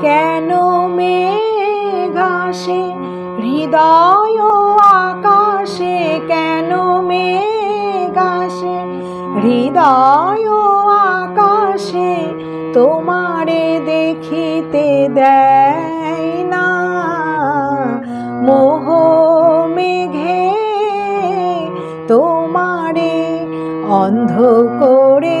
কেন মেঘাসে হৃদয় আকাশে কেন মেঘাসে হৃদয় আকাশে তোমারে দেখিতে দেয় না। মোহ মেঘে তোমারে অন্ধ করে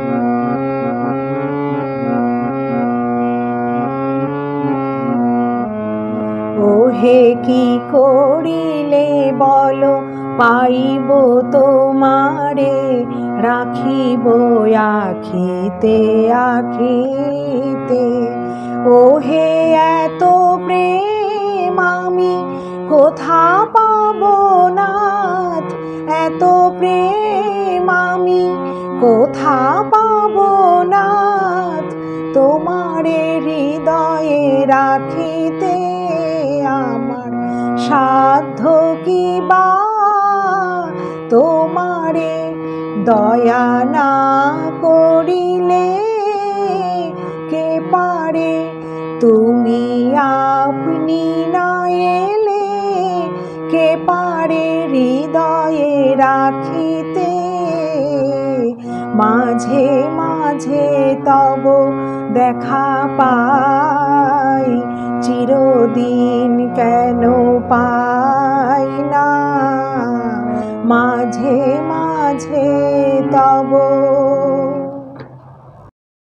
ওহে কি করিলে বলো? পাইব তোমারে, রাখিব আখিতে আখিতে। ওহে এত প্রেম আমি কোথা পাব নাথ? এত প্রেম আমি কোথা পাব নাথ? তোমারে হৃদয়ে রাখিতে তোমারে দয়া না করিলে কে পারে? তুমি আপনি না এলে কে পারে হৃদয়ে রাখিতে? মাঝে মাঝে তব দেখা পাই, চিরদিন কেন পাই? মাঝে মাঝে তব